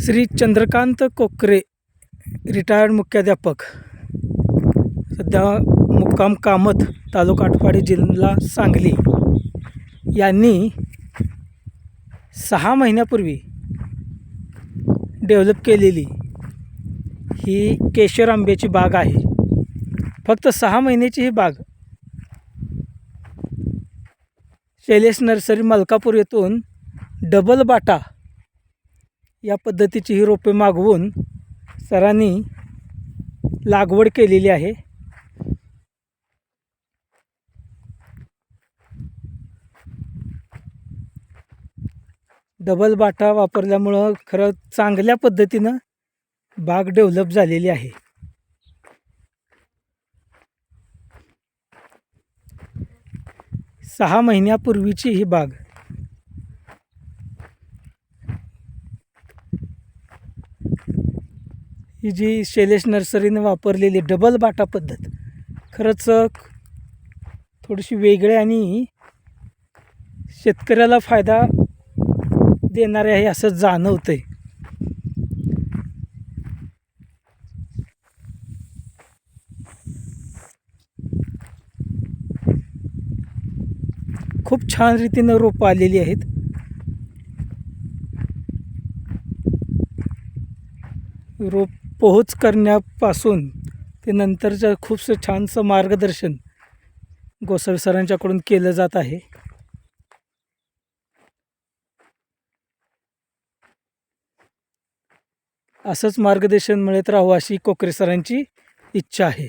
श्री चंद्रकांत कोकरे रिटायर्ड मुख्याध्यापक. सध्या मुक्काम कामत तालुका आटपाडी जिल्हा सांगली. यांनी सहा महिन्यापूर्वी डेव्हलप केलेली ही केशर आंब्याची बाग आहे. फक्त सहा महिन्याची ही बाग शैलेश नर्सरी मलकापूर येथून डबल बाटा या पद्धतीची ही रोपे मागवून सरांनी लागवड केलेली आहे. डबल बाटा वापरल्यामुळं खरं चांगल्या पद्धतीनं बाग डेव्हलप झालेली आहे. सहा महिन्यापूर्वीची ही बाग. ही जी शैलेश नर्सरीने वापरलेली डबल बाटा पद्धत खरंच थोडीशी वेगळी आणि शेतकऱ्याला फायदा देणारे आहे असं जाणवतं आहे खूप छान रीतीनं रोपं आलेली आहेत. रोप पोहोच करण्यापासून ते नंतरचं खूपसं छानसं मार्गदर्शन गोसळ सरांच्याकडून केलं जात आहे. असंच मार्गदर्शन मिळत राहू अशी कोकरे सरांची इच्छा आहे.